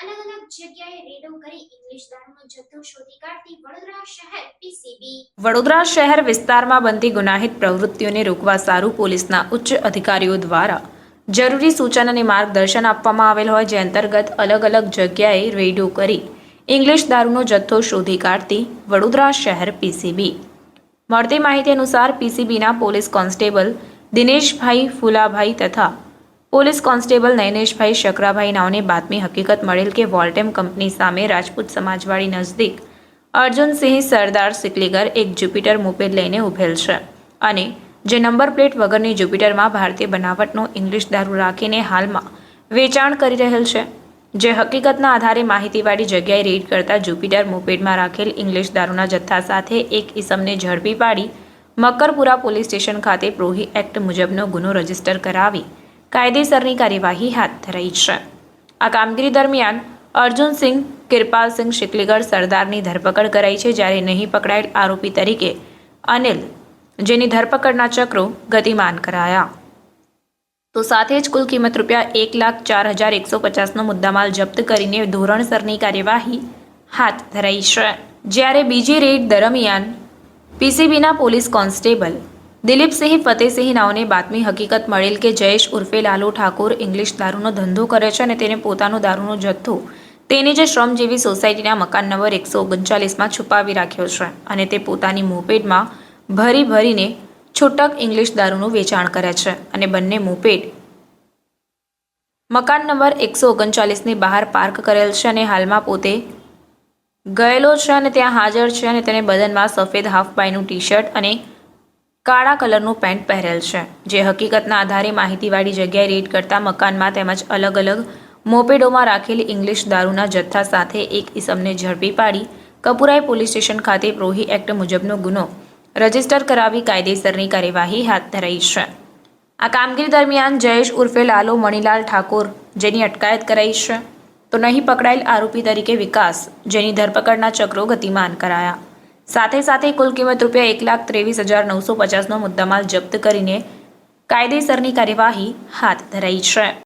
અલગ અલગ જગ્યાએ રેડો કરી ઇંગ્લિશ દારૂનો જથ્થો શોધી કાઢતી વડોદરા શહેર પીસીબી. વડોદરા શહેર વિસ્તારમાં બનતી ગુનાહિત પ્રવૃત્તિઓને રોકવા સારું પોલીસના ઉચ્ચ અધિકારીઓ દ્વારા જરૂરી સૂચન અને માર્ગદર્શન આપવામાં આવેલ હોય, જે અંતર્ગત અલગ અલગ જગ્યાએ રેડો કરી ઇંગ્લિશ દારૂનો જથ્થો શોધી કાઢતી વડોદરા શહેર પીસીબી. મળતી માહિતી અનુસાર પીસીબીના પોલીસ કોન્સ્ટેબલ દિનેશભાઈ ફુલાભાઈ તથા પોલીસ કોન્સ્ટેબલ નયનેશભાઈ શકરાભાઈ નાવની બાતમી હકીકત મળેલ કે વોલ્ટેમ કંપની સામે રાજપૂત સમાજવાડી નજદીક અર્જુનસિંહ સરદાર સિકલીગર એક જ્યુપિટર મોપેડ લઈને ઉભેલ છે અને જે નંબર પ્લેટ વગરની જ્યુપિટરમાં ભારતીય બનાવટનો ઇંગ્લિશ દારૂ રાખીને હાલમાં વેચાણ કરી રહેલ છે, જે હકીકતના આધારે માહિતીવાળી જગ્યાએ રેડ કરતા જ્યુપિટર મોપેડમાં રાખેલ ઇંગ્લિશ દારૂના જથ્થા સાથે એક ઇસમને ઝડપી પાડી મકરપુરા પોલીસ સ્ટેશન ખાતે પ્રોહી એક્ટ મુજબનો ગુનો રજિસ્ટર કરાવી કાયદેસરની કાર્યવાહી હાથ ધરાઈ છે. આ કામગીરી દરમિયાન અર્જુનસિંહ કિરપાલસિંહ શિકલીગઢ સરદારની ધરપકડ કરાઈ છે જ્યારે નહીં પકડાયેલ આરોપી તરીકે અનિલ, જેની ધરપકડના ચક્રો ગતિમાન કરાયા. તો સાથે જ કુલ કિંમત રૂપિયા એક લાખ ચાર હજાર એકસો પચાસનો મુદ્દામાલ જપ્ત કરીને ધોરણસરની કાર્યવાહી હાથ ધરાઈ છે. જ્યારે બીજી રેડ દરમિયાન પીસીબીના પોલીસ કોન્સ્ટેબલ દિલીપસિંહ ફતેહસિંહ નાવને બાતમી હકીકત મળેલ કે જયેશ ઉર્ફે લાલુ ઠાકોર ઇંગ્લિશ દારૂનો ધંધો કરે છે અને તેને પોતાનો દારૂનો જથ્થો તેની જે શ્રમજીવી સોસાયટીના મકાન નંબર એકસો ઓગણચાલીસમાં છુપાવી રાખ્યો છે અને તે પોતાની મોપેડમાં ભરી ભરીને છૂટક ઇંગ્લિશ દારૂનું વેચાણ કરે છે અને બંને મોપેડ મકાન નંબર એકસો ઓગણચાલીસની બહાર પાર્ક કરેલ છે અને હાલમાં પોતે ગયેલો છે અને ત્યાં હાજર છે અને તેને બદનમાં સફેદ હાફ બાયનું ટી શર્ટ અને કાળા કલરનું પેન્ટ પહેરેલ છે, જે હકીકતના આધારે માહિતીવાળી જગ્યાએ રેડ કરતા મકાનમાં તેમજ અલગ અલગ મોપેડોમાં રાખેલી ઇંગ્લિશ દારૂના જથ્થા સાથે એક ઇસમને ઝડપી પાડી કપુરાઈ પોલીસ સ્ટેશન ખાતે પ્રોહી એક્ટ મુજબનો ગુનો રજિસ્ટર કરાવી કાયદેસરની કાર્યવાહી હાથ ધરાઈ છે. આ કામગીરી દરમિયાન જયેશ ઉર્ફે લાલો મણીલાલ ઠાકોર જેની અટકાયત કરાઈ છે, તો નહીં પકડાયેલ આરોપી તરીકે વિકાસ, જેની ધરપકડના ચક્રો ગતિમાન કરાયા. સાથે સાથે કુલ કિંમત રૂપિયા એક લાખ ત્રેવીસ હજાર નવસો પચાસનો મુદ્દામાલ જપ્ત કરીને કાયદેસરની કાર્યવાહી હાથ ધરાઈ છે.